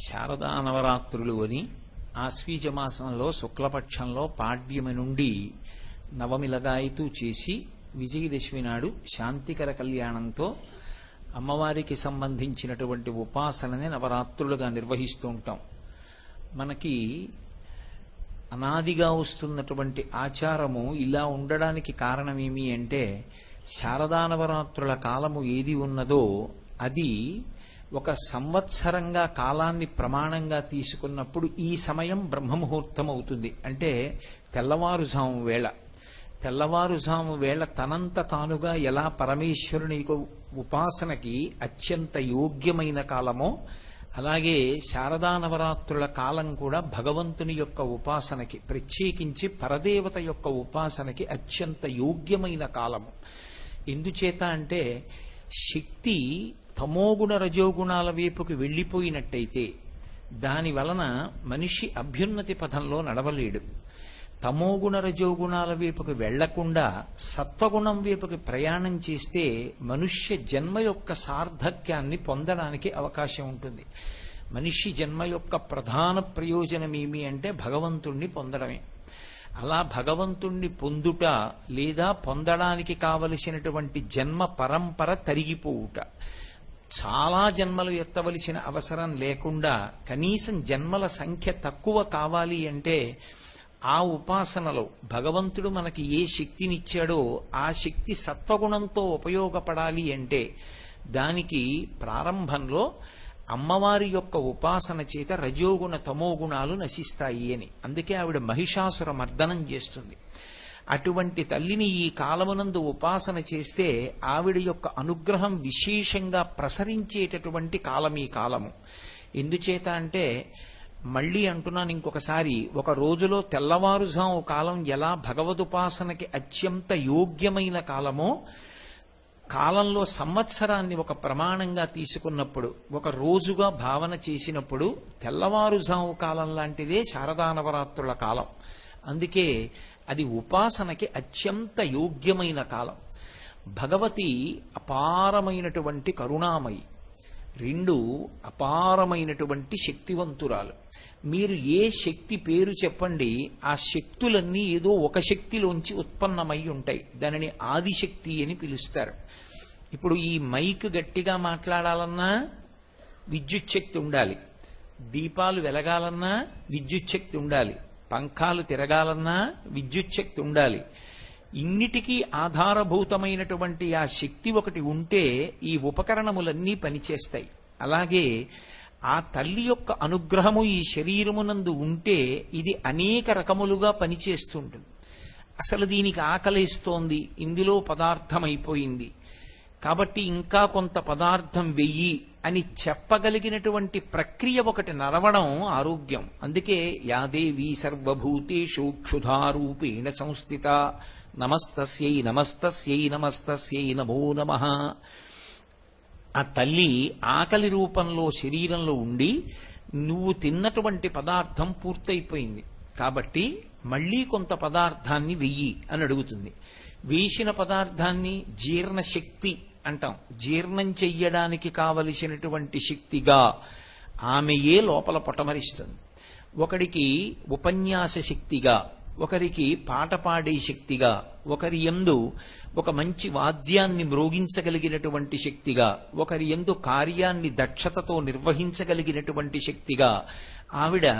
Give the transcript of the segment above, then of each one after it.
శారదా నవరాత్రులు అని ఆశ్వీజ మాసంలో శుక్లపక్షంలో పాడ్యమి నుండి నవమిలగాయతూ చేసి విజయదశమి నాడు శాంతికర కళ్యాణంతో అమ్మవారికి సంబంధించినటువంటి ఉపాసనని నవరాత్రులుగా నిర్వహిస్తూ ఉంటాం. మనకి అనాదిగా వస్తున్నటువంటి ఆచారము ఇలా ఉండడానికి కారణమేమి అంటే శారదా నవరాత్రుల కాలము ఏది ఉన్నదో అది ఒక సంవత్సరంగా కాలాన్ని ప్రమాణంగా తీసుకున్నప్పుడు ఈ సమయం బ్రహ్మముహూర్తం అవుతుంది అంటే తెల్లవారుజాము వేళ. తెల్లవారుజాము వేళ తనంత తానుగా ఎలా పరమేశ్వరుని ఉపాసనకి అత్యంత యోగ్యమైన కాలమో అలాగే శారదా నవరాత్రుల కాలం కూడా భగవంతుని యొక్క ఉపాసనకి ప్రత్యేకించి పరదేవత యొక్క ఉపాసనకి అత్యంత యోగ్యమైన కాలము. ఎందుచేత అంటే శక్తి తమోగుణ రజోగుణాల వైపుకి వెళ్ళిపోయినట్టయితే దాని వలన మనిషి అభ్యున్నతి పథంలో నడవలేడు. తమోగుణ రజోగుణాల వైపుకి వెళ్ళకుండా సత్వగుణం వైపుకి ప్రయాణం చేస్తే మనుష్య జన్మ యొక్క సార్థక్యాన్ని పొందడానికి అవకాశం ఉంటుంది. మనిషి జన్మ యొక్క ప్రధాన ప్రయోజనం ఏమి అంటే భగవంతుణ్ణి పొందడమే. అలా భగవంతుణ్ణి పొందుట లేదా పొందడానికి కావలసినటువంటి జన్మ పరంపర తరిగిపోవుట. చాలా జన్మలు ఎత్తవలసిన అవసరం లేకుండా కనీసం జన్మల సంఖ్య తక్కువ కావాలి అంటే ఆ ఉపాసనలో భగవంతుడు మనకి ఏ శక్తినిచ్చాడో ఆ శక్తి సత్వగుణంతో ఉపయోగపడాలి అంటే దానికి ప్రారంభంలో అమ్మవారి యొక్క ఉపాసన చేత రజోగుణ తమోగుణాలు నశిస్తాయి అని. అందుకే ఆవిడ మహిషాసుర మర్దనం చేస్తుంది. అటువంటి తల్లిని ఈ కాలమునందు ఉపాసన చేస్తే ఆవిడ యొక్క అనుగ్రహం విశేషంగా ప్రసరించేటటువంటి కాలం ఈ కాలము. ఎందుచేత అంటే మళ్ళీ అంటున్నాను ఇంకొకసారి ఒక రోజులో తెల్లవారుజాము కాలం ఎలా భగవదుపాసనకి అత్యంత యోగ్యమైన కాలమో కాలంలో సంవత్సరాన్ని ఒక ప్రమాణంగా తీసుకున్నప్పుడు ఒక రోజుగా భావన చేసినప్పుడు తెల్లవారుజాము కాలం లాంటిదే శారదా నవరాత్రుల కాలం. అందుకే అది ఉపాసనకి అత్యంత యోగ్యమైన కాలం. భగవతి అపారమైనటువంటి కరుణామయి. రెండు అపారమైనటువంటి శక్తివంతురాలు. మీరు ఏ శక్తి పేరు చెప్పండి ఆ శక్తులన్నీ ఏదో ఒక శక్తిలోంచి ఉత్పన్నమై ఉంటాయి. దానిని ఆదిశక్తి అని పిలుస్తారు. ఇప్పుడు ఈ మైక్ గట్టిగా మాట్లాడాలన్నా విద్యుత్ శక్తి ఉండాలి. దీపాలు వెలగాలన్నా విద్యుత్ శక్తి ఉండాలి. పంఖాలు తిరగాలన్నా విద్యుత్ శక్తి ఉండాలి. ఇన్నిటికీ ఆధారభూతమైనటువంటి ఆ శక్తి ఒకటి ఉంటే ఈ ఉపకరణములన్నీ పనిచేస్తాయి. అలాగే ఆ తల్లి యొక్క అనుగ్రహము ఈ శరీరమునందు ఉంటే ఇది అనేక రకములుగా పనిచేస్తుంటుంది. అసలు దీనికి ఆకలిస్తోంది. ఇందులో పదార్థమైపోయింది. కాబట్టి ఇంకా కొంత పదార్థం వెయ్యి అని చెప్పగలిగినటువంటి ప్రక్రియ ఒకటి నడవడం ఆరోగ్యం. అందుకే యాదేవి సర్వభూతేషు క్షుధారూపేణ సంస్థిత. నమస్తస్యై నమస్తస్యై నమస్తస్యై నమో నమ. ఆ తల్లి ఆకలి రూపంలో శరీరంలో ఉండి నువ్వు తిన్నటువంటి పదార్థం పూర్తయిపోయింది. కాబట్టి మళ్ళీ కొంత పదార్థాన్ని వెయ్యి అని అడుగుతుంది. వేసిన పదార్థాన్ని జీర్ణశక్తి అంటాం. జీర్ణం చెయ్యడానికి కావలసినటువంటి శక్తిగా ఆమెయే లోపల పొటమరిస్తుంది? ఒకడికి ఉపన్యాస శక్తిగా ఒకరికి పాట పాడే శక్తిగా ఒకరి ఎందు ఒక మంచి వాద్యాన్ని మ్రోగించగలిగినటువంటి శక్తిగా ఒకరి ఎందు కార్యాన్ని దక్షతతో నిర్వహించగలిగినటువంటి శక్తిగా ఆవిడ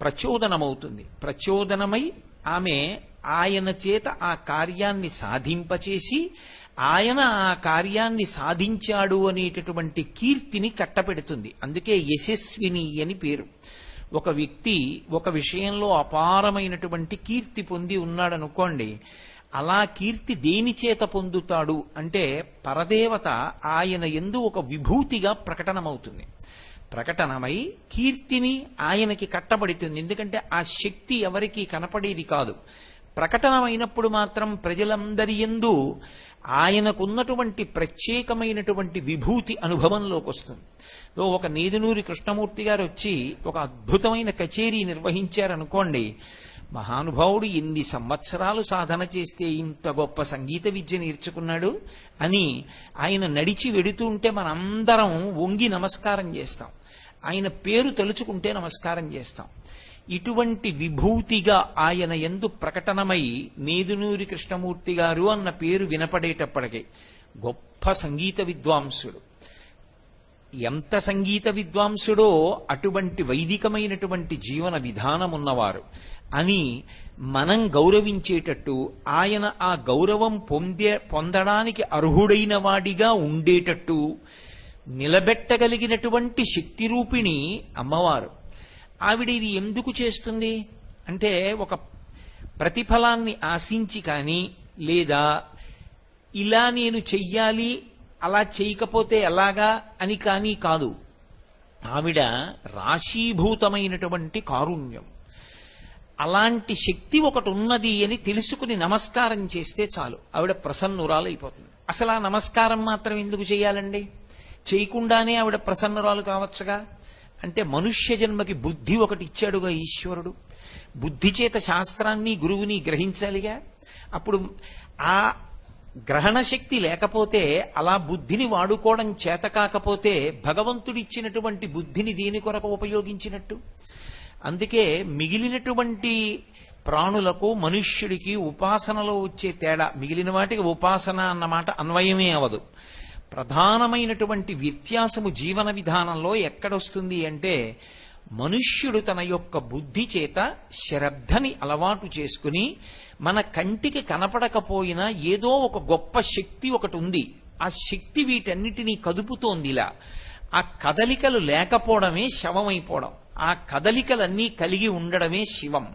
ప్రచోదనమవుతుంది. ప్రచోదనమై ఆమె ఆయన చేత ఆ కార్యాన్ని సాధింపచేసి ఆయన ఆ కార్యాన్ని సాధించాడు అనేటటువంటి కీర్తిని కట్టపెడుతుంది అందుకే యశస్విని అని పేరు. ఒక వ్యక్తి ఒక విషయంలో అపారమైనటువంటి కీర్తి పొంది ఉన్నాడనుకోండి అలా కీర్తి దేని చేత పొందుతాడు అంటే పరదేవత ఆయన ఎందు ఒక విభూతిగా ప్రకటనమవుతుంది. ప్రకటనమై కీర్తిని ఆయనకి కట్టబడుతుంది. ఎందుకంటే ఆ శక్తి ఎవరికీ కనపడేది కాదు. ప్రకటనమైనప్పుడు మాత్రం ప్రజలందరి ఎందు ఆయనకున్నటువంటి ప్రత్యేకమైనటువంటి విభూతి అనుభవంలోకి వస్తుంది ఒక నేదునూరి కృష్ణమూర్తి గారు వచ్చి ఒక అద్భుతమైన కచేరీ నిర్వహించారనుకోండి మహానుభావుడు ఎన్ని సంవత్సరాలు సాధన చేస్తే ఇంత గొప్ప సంగీత విద్య నేర్చుకున్నాడు అని ఆయన నడిచి వెడుతూ ఉంటే మనందరం వంగి నమస్కారం చేస్తాం. ఆయన పేరు తలుచుకుంటే నమస్కారం చేస్తాం. ఇటువంటి విభూతిగా ఆయన ఎందు ప్రకటనమై నేదునూరి కృష్ణమూర్తి గారు అన్న పేరు వినపడేటప్పటికే గొప్ప సంగీత విద్వాంసుడు. ఎంత సంగీత విద్వాంసుడో అటువంటి వైదికమైనటువంటి జీవన విధానం ఉన్నవారు అని మనం గౌరవించేటట్టు ఆయన ఆ గౌరవం పొందే పొందడానికి అర్హుడైన వాడిగా ఉండేటట్టు నిలబెట్టగలిగినటువంటి శక్తి రూపిణి అమ్మవారు. ఆవిడ ఇది ఎందుకు చేస్తుంది? అంటే ఒక ప్రతిఫలాన్ని ఆశించి కానీ లేదా ఇలా నేను చెయ్యాలి అలా చేయకపోతే ఎలాగా అని కానీ కాదు. ఆవిడ రాశీభూతమైనటువంటి కారుణ్యం. అలాంటి శక్తి ఒకటి ఉన్నది అని తెలుసుకుని నమస్కారం చేస్తే చాలు. ఆవిడ ప్రసన్నురాలైపోతుంది. అసలు ఆ నమస్కారం మాత్రం ఎందుకు చేయాలండి? చేయకుండానే ఆవిడ ప్రసన్నురాలు కావచ్చుగా? అంటే మనుష్య జన్మకి బుద్ధి ఒకటి ఇచ్చాడుగా ఈశ్వరుడు. బుద్ధి చేత శాస్త్రాన్ని గురువుని గ్రహించాలిగా. అప్పుడు ఆ గ్రహణ శక్తి లేకపోతే అలా బుద్ధిని వాడుకోవడం చేత కాకపోతే భగవంతుడిచ్చినటువంటి బుద్ధిని దేని కొరకు ఉపయోగించినట్టు. అందుకే మిగిలినటువంటి ప్రాణులకు మనుష్యుడికి ఉపాసనలో వచ్చే తేడా మిగిలిన వాటికి ఉపాసన అన్నమాట అన్వయమే అవదు. ప్రధానమైనటువంటి వ్యత్యాసము జీవన విధానంలో ఎక్కడొస్తుంది అంటే మనుష్యుడు తన యొక్క బుద్ధి చేత శ్రద్ధని అలవాటు చేసుకుని మన కంటికి కనపడకపోయినా ఏదో ఒక గొప్ప శక్తి ఒకటి ఉంది ఆ శక్తి వీటన్నిటినీ కదుపుతోందిలా. ఆ కదలికలు లేకపోవడమే శవమైపోవడం. ఆ కదలికలన్నీ కలిగి ఉండడమే శివం.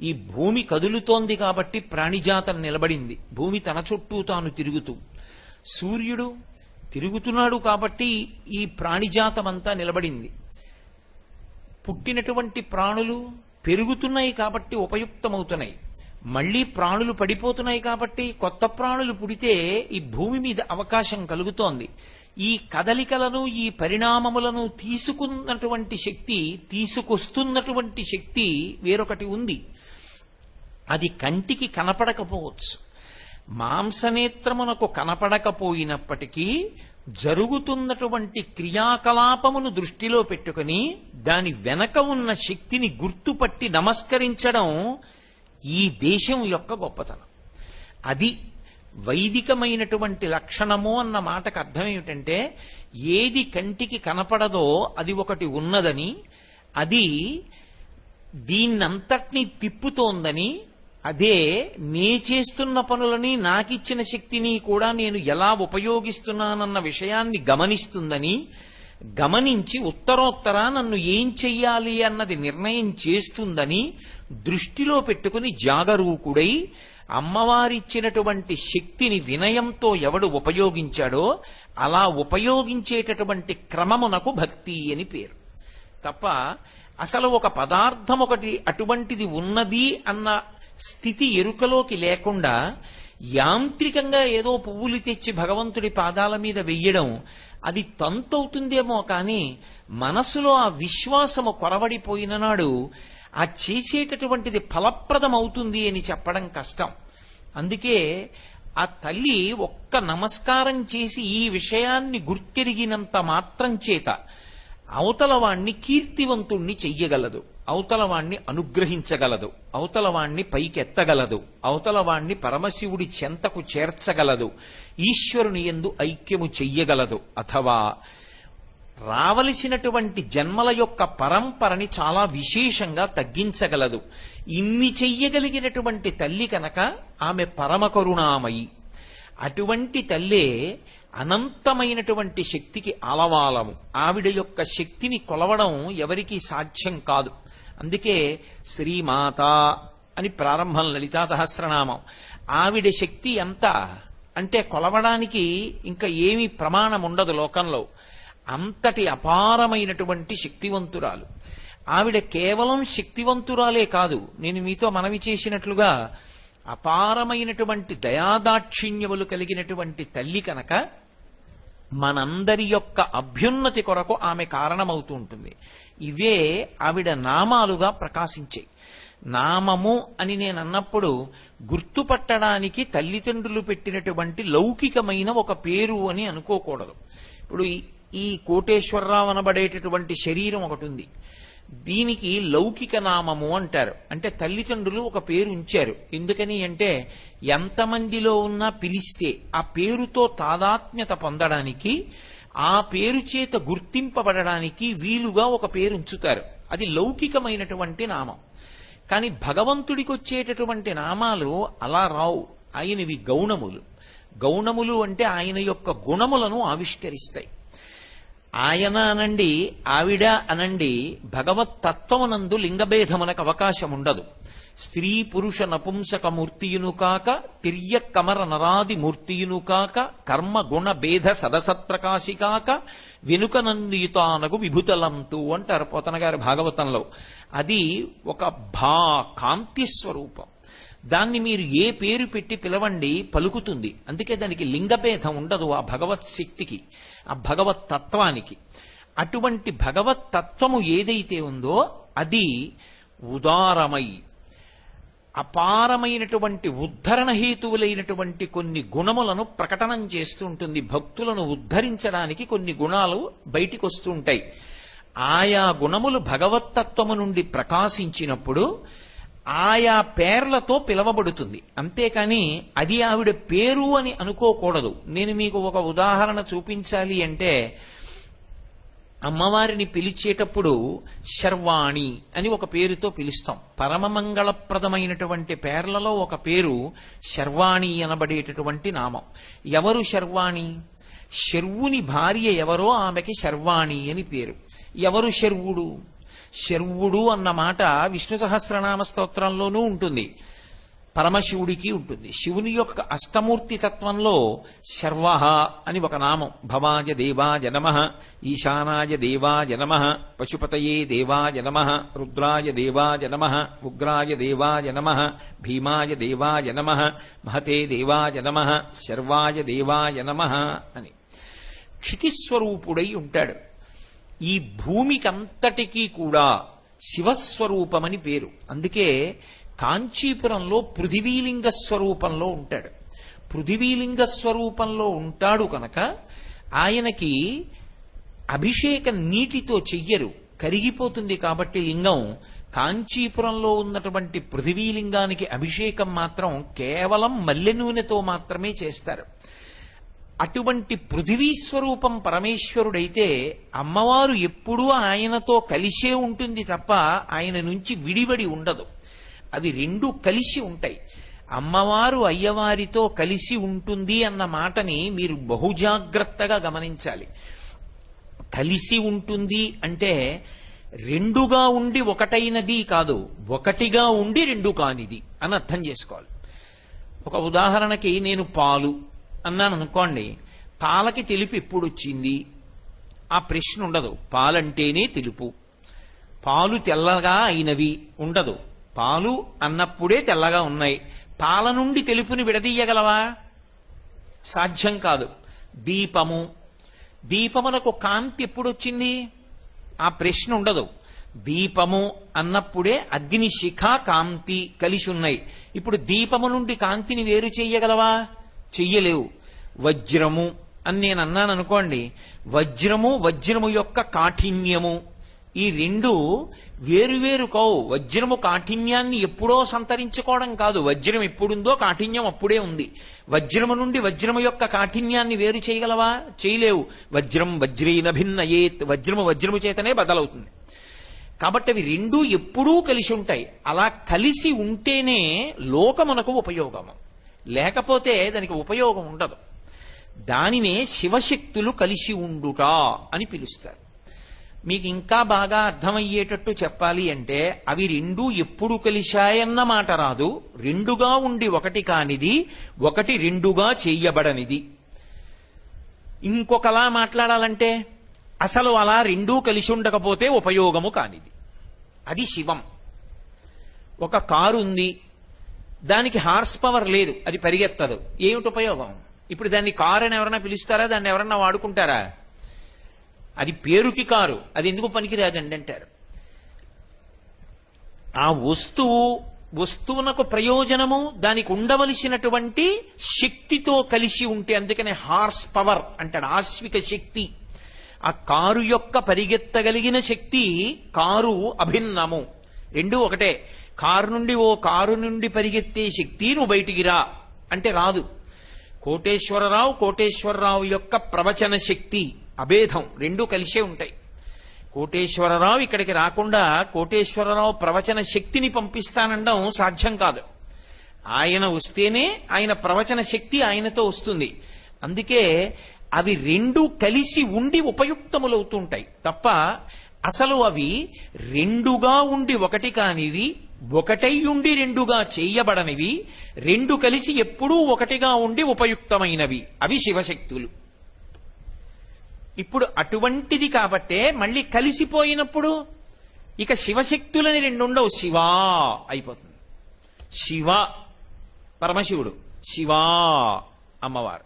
ఈ భూమి కదులుతోంది కాబట్టి ప్రాణిజాతం నిలబడింది. భూమి తన చుట్టూ తాను తిరుగుతూ. సూర్యుడు తిరుగుతున్నాడు కాబట్టి ఈ ప్రాణిజాతమంతా నిలబడింది. పుట్టినటువంటి ప్రాణులు పెరుగుతున్నాయి కాబట్టి ఉపయుక్తమవుతున్నాయి. మళ్ళీ ప్రాణులు పడిపోతున్నాయి కాబట్టి కొత్త ప్రాణులు పుడితే ఈ భూమి మీద అవకాశం కలుగుతోంది. ఈ కదలికలను ఈ పరిణామములను తీసుకున్నటువంటి శక్తి తీసుకొస్తున్నటువంటి శక్తి వేరొకటి ఉంది. అది కంటికి కనపడకపోవచ్చు. మాంసనేత్రమునకు కనపడకపోయినప్పటికీ జరుగుతున్నటువంటి క్రియాకలాపమును దృష్టిలో పెట్టుకుని దాని వెనక ఉన్న శక్తిని గుర్తుపట్టి నమస్కరించడం ఈ దేశం యొక్క గొప్పతనం. అది వైదికమైనటువంటి లక్షణము అన్న మాటకు అర్థం ఏమిటంటే ఏది కంటికి కనపడదో అది ఒకటి ఉన్నదని అది దీన్నంతటినీ తిప్పుతోందని అదే నే చేస్తున్న పనులని నాకిచ్చిన శక్తిని కూడా నేను ఎలా ఉపయోగిస్తున్నానన్న విషయాన్ని గమనిస్తుందని గమనించి ఉత్తరోత్తర నన్ను ఏం చెయ్యాలి అన్నది నిర్ణయం చేస్తుందని దృష్టిలో పెట్టుకుని జాగరూకుడై అమ్మవారిచ్చినటువంటి శక్తిని వినయంతో ఎవడు ఉపయోగించాడో అలా ఉపయోగించేటటువంటి క్రమమునకు భక్తి అని పేరు. తప్ప అసలు ఒక పదార్థం ఒకటి అటువంటిది ఉన్నది అన్న స్థితి ఎరుకలోకి లేకుండా యాంత్రికంగా ఏదో పువ్వులు తెచ్చి భగవంతుడి పాదాల మీద వెయ్యడం అది తంతవుతుందేమో కానీ మనసులో ఆ విశ్వాసము కొరవడిపోయిన నాడు ఆ చేసేటటువంటిది ఫలప్రదం అవుతుంది అని చెప్పడం కష్టం. అందుకే ఆ తల్లి ఒక్క నమస్కారం చేసి ఈ విషయాన్ని గుర్తెరిగినంత మాత్రం చేత అవతల వాణ్ణి కీర్తివంతుణ్ణి చెయ్యగలదు. అవతలవాణ్ణి అనుగ్రహించగలదు. అవతలవాణ్ణి పైకెత్తగలదు. అవతలవాణ్ణి పరమశివుడి చెంతకు చేర్చగలదు. ఈశ్వరుని ఎందు ఐక్యము చెయ్యగలదు. అథవా రావలసినటువంటి జన్మల యొక్క పరంపరని చాలా విశేషంగా తగ్గించగలదు. ఇన్ని చెయ్యగలిగినటువంటి తల్లి కనుక ఆమె పరమకరుణామయి అటువంటి తల్లే అనంతమైనటువంటి శక్తికి ఆలవాలము. ఆవిడ యొక్క శక్తిని కొలవడం ఎవరికీ సాధ్యం కాదు. అందుకే శ్రీమాత అని ప్రారంభం లలితా సహస్రనామం. ఆవిడ శక్తి ఎంత? అంటే కొలవడానికి ఇంకా ఏమీ ప్రమాణం ఉండదు లోకంలో. అంతటి అపారమైనటువంటి శక్తివంతురాలు. ఆవిడ కేవలం శక్తివంతురాలే కాదు. నేను మీతో మనవి చేసినట్లుగా అపారమైనటువంటి దయాదాక్షిణ్యములు కలిగినటువంటి తల్లి కనుక మనందరి యొక్క అభ్యున్నతి కొరకు ఆమె కారణమవుతూ ఉంటుంది. ఇవే ఆవిడ నామాలుగా ప్రకాశించాయి. నామము అని నేను అన్నప్పుడు గుర్తుపట్టడానికి తల్లిదండ్రులు పెట్టినటువంటి లౌకికమైన ఒక పేరు అని అనుకోకూడదు. ఇప్పుడు ఈ ఈ కోటేశ్వరరావు అనబడేటటువంటి శరీరం ఒకటి ఉంది దీనికి లౌకిక నామము అంటారు. అంటే తల్లిదండ్రులు ఒక పేరు ఉంచారు. ఎందుకని అంటే ఎంతమందిలో ఉన్నా పిలిస్తే ఆ పేరుతో తాదాత్మ్యత పొందడానికి ఆ పేరు చేత గుర్తింపబడడానికి వీలుగా ఒక పేరు ఉంచుతారు. అది లౌకికమైనటువంటి నామం. కానీ భగవంతుడికి వచ్చేటటువంటి నామాలు అలా రావు. ఆయనవి గౌణములు. గౌణములు అంటే ఆయన యొక్క గుణములను ఆవిష్కరిస్తాయి. ఆయన అనండి ఆవిడ అనండి భగవత్ తత్వమునందు లింగభేదమునకు అవకాశం ఉండదు స్త్రీ పురుష నపుంసక మూర్తియును కాక తిర్య కమర నరాది మూర్తియును కాక కర్మ గుణ భేద సదసత్ప్రకాశి కాక వెనుక నందియుతానగు విభుతలంతు అంటారు పోతన గారి భాగవతంలో. అది ఒక భా కాంతి స్వరూపం. దాన్ని మీరు ఏ పేరు పెట్టి పిలవండి పలుకుతుంది. అందుకే దానికి లింగభేదం ఉండదు ఆ భగవత్ శక్తికి. ఆ భగవత్ తత్వానికి. అటువంటి భగవత్ తత్వము ఏదైతే ఉందో అది ఉదారమై అపారమైనటువంటి ఉద్ధరణ హేతువులైనటువంటి కొన్ని గుణములను ప్రకటనం చేస్తూ ఉంటుంది. భక్తులను ఉద్ధరించడానికి కొన్ని గుణాలు బయటికి వస్తూ ఉంటాయి. ఆయా గుణములు భగవత్తత్వము నుండి ప్రకాశించినప్పుడు ఆయా పేర్లతో పిలవబడుతుంది. అంతేకాని అది ఆవిడ పేరు అని అనుకోకూడదు. నేను మీకు ఒక ఉదాహరణ చూపించాలి అంటే అమ్మవారిని పిలిచేటప్పుడు శర్వాణి అని ఒక పేరుతో పిలుస్తాం. పరమమంగళప్రదమైనటువంటి పేర్లలో ఒక పేరు శర్వాణి అనబడేటటువంటి నామం. ఎవరు శర్వాణి? శర్వుని భార్య ఎవరో ఆమెకి శర్వాణి అని పేరు. ఎవరు శర్వుడు? శర్వుడు అన్న మాట విష్ణు సహస్రనామ స్తోత్రంలోనూ ఉంటుంది. పరమశివుడికి ఉంటుంది. శివుని యొక్క అష్టమూర్తి తత్వంలో శర్వ అని ఒక నామం. భవాయ దేవాయ నమ ఈశానాయ దేవాయ నమ పశుపతయే దేవాయ నమ రుద్రాయ దేవాయ నమ ఉగ్రాయ దేవాయ నమ భీమాయ దేవాయ నమ మహతే దేవాయ నమ శర్వాయ దేవాయ నమ అని. క్షితిస్వరూపుడై ఉంటాడు. ఈ భూమికంతటికీ కూడా శివస్వరూపమని పేరు. అందుకే కాంచీపురంలో పృథివీలింగ స్వరూపంలో ఉంటాడు. పృథివీలింగ స్వరూపంలో ఉంటాడు కనుక ఆయనకి అభిషేకం నీటితో చెయ్యరు. కరిగిపోతుంది కాబట్టి లింగం. కాంచీపురంలో ఉన్నటువంటి పృథివీలింగానికి అభిషేకం మాత్రం కేవలం మల్లె నూనెతో మాత్రమే చేస్తారు. అటువంటి పృథివీ స్వరూపం పరమేశ్వరుడైతే అమ్మవారు ఎప్పుడూ ఆయనతో కలిసే ఉంటుంది తప్ప ఆయన నుంచి విడివడి ఉండదు. అవి రెండు కలిసి ఉంటాయి. అమ్మవారు అయ్యవారితో కలిసి ఉంటుంది అన్న మాటని మీరు బహుజాగ్రత్తగా గమనించాలి. కలిసి ఉంటుంది అంటే రెండుగా ఉండి ఒకటైనది కాదు ఒకటిగా ఉండి రెండు కానిది అని అర్థం చేసుకోవాలి. ఒక ఉదాహరణకి నేను పాలు అన్నాను అనుకోండి పాలకి తెలుపు ఎప్పుడొచ్చింది? ఆ ప్రశ్న ఉండదు. పాలంటేనే తెలుపు. పాలు తెల్లగా అయినవి ఉండదు. పాలు అన్నప్పుడే తెల్లగా ఉన్నాయి. పాల నుండి తెలుపుని విడదీయగలవా? సాధ్యం కాదు. దీపము. దీపమునకు కాంతి ఎప్పుడొచ్చింది? ఆ ప్రశ్న ఉండదు. దీపము అన్నప్పుడే అగ్ని శిఖ కాంతి కలిసి ఉన్నాయి. ఇప్పుడు దీపము నుండి కాంతిని వేరు చేయగలవా? చెయ్యలేవు. వజ్రము అని నేను అన్నాను అనుకోండి వజ్రము వజ్రము యొక్క కాఠిన్యము. ఈ రెండు వేరువేరు కావు. వజ్రము కాఠిన్యాన్ని ఎప్పుడో సంతరించుకోవడం కాదు. వజ్రం ఎప్పుడుందో కాఠిన్యం అప్పుడే ఉంది. వజ్రము నుండి వజ్రము యొక్క కాఠిన్యాన్ని వేరు చేయగలవా? చేయలేవు. వజ్రం వజ్రీన భిన్నయేత్. వజ్రము వజ్రము చేతనే బదలవుతుంది. కాబట్టి అవి రెండూ ఎప్పుడూ కలిసి ఉంటాయి. అలా కలిసి ఉంటేనే లోకమునకు ఉపయోగము. లేకపోతే దానికి ఉపయోగం ఉండదు. దానినే శివశక్తులు కలిసి ఉండుట అని పిలుస్తారు. మీకు ఇంకా బాగా అర్థమయ్యేటట్టు చెప్పాలి అంటే అవి రెండు ఎప్పుడు కలిశాయన్న మాట రాదు. రెండుగా ఉండి ఒకటి కానిది ఒకటి రెండుగా చెయ్యబడనిది ఇంకొకలా మాట్లాడాలంటే అసలు అలా రెండూ కలిసి ఉండకపోతే ఉపయోగము కానిది. అది శివం. ఒక కారు ఉంది దానికి హార్స్ పవర్ లేదు అది పరిగెత్తదు. ఏమిటి ఉపయోగం? ఇప్పుడు దాన్ని కారు అని ఎవరైనా పిలుస్తారా? దాన్ని ఎవరన్నా వాడుకుంటారా? అది పేరుకి కారు. అది ఎందుకు పనికిరాదండి అంటారు. ఆ వస్తువు వస్తువునకు ప్రయోజనము దానికి ఉండవలసినటువంటి శక్తితో కలిసి ఉంటే అందుకనే హార్స్ పవర్ అంటాడు ఆశ్విక శక్తి. ఆ కారు యొక్క పరిగెత్తగలిగిన శక్తి కారు అభిన్నము. రెండు ఒకటే. కారు నుండి ఓ కారు నుండి పరిగెత్తే శక్తి నువ్వు బయటికి రా. అంటే రాదు. కోటేశ్వరరావు కోటేశ్వరరావు యొక్క ప్రవచన శక్తి అభేదం రెండూ కలిసే ఉంటాయి. కోటేశ్వరరావు ఇక్కడికి రాకుండా కోటేశ్వరరావు ప్రవచన శక్తిని పంపిస్తానండం సాధ్యం కాదు. ఆయన వస్తేనే ఆయన ప్రవచన శక్తి ఆయనతో వస్తుంది. అందుకే అవి రెండు కలిసి ఉండి ఉపయుక్తములవుతుంటాయి. తప్ప అసలు అవి రెండుగా ఉండి ఒకటి కానివి ఒకటై ఉండి రెండుగా చేయబడనివి రెండు కలిసి ఎప్పుడూ ఒకటిగా ఉండి ఉపయుక్తమైనవి. అవి శివశక్తులు. ఇప్పుడు అటువంటిది కాబట్టే మళ్ళీ కలిసిపోయినప్పుడు ఇక శివశక్తులని రెండు ఉండవు శివా అయిపోతుంది. శివ పరమశివుడు శివా అమ్మవారు.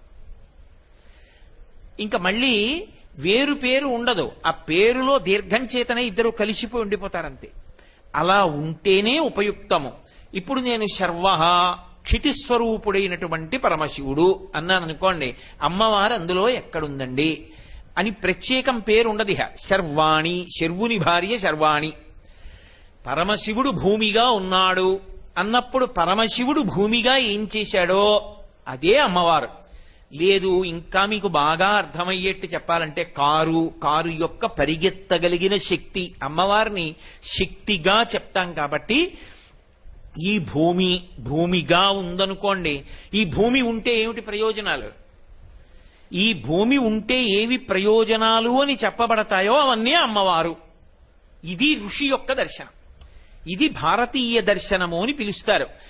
ఇంకా మళ్ళీ వేరు పేరు ఉండదు. ఆ పేరులో దీర్ఘం చేతనే ఇద్దరు కలిసిపోయి ఉండిపోతారంతే. అలా ఉంటేనే ఉపయుక్తము. ఇప్పుడు నేను శర్వ క్షితిస్వరూపుడైనటువంటి పరమశివుడు అన్నాను అనుకోండి అమ్మవారు అందులో ఎక్కడుందండి? అని ప్రత్యేకం పేరు ఉండదు ఇహ. శర్వాణి శర్వుని భార్య శర్వాణి. పరమశివుడు భూమిగా ఉన్నాడు అన్నప్పుడు పరమశివుడు భూమిగా ఏం చేశాడో? అదే అమ్మవారు. లేదు ఇంకా మీకు బాగా అర్థమయ్యేట్టు చెప్పాలంటే కారు కారు యొక్క పరిగెత్తగలిగిన శక్తి. అమ్మవారిని శక్తిగా చెప్తాం కాబట్టి ఈ భూమి భూమిగా ఉందనుకోండి ఈ భూమి ఉంటే ఏమిటి ప్రయోజనాలు? ఈ భూమి ఉంటే ఏవి ప్రయోజనాలు అని చెప్పబడతాయో అవన్నీ అమ్మవారు. ఇది ఋషి యొక్క దర్శనం. ఇది భారతీయ దర్శనము అని పిలుస్తారు.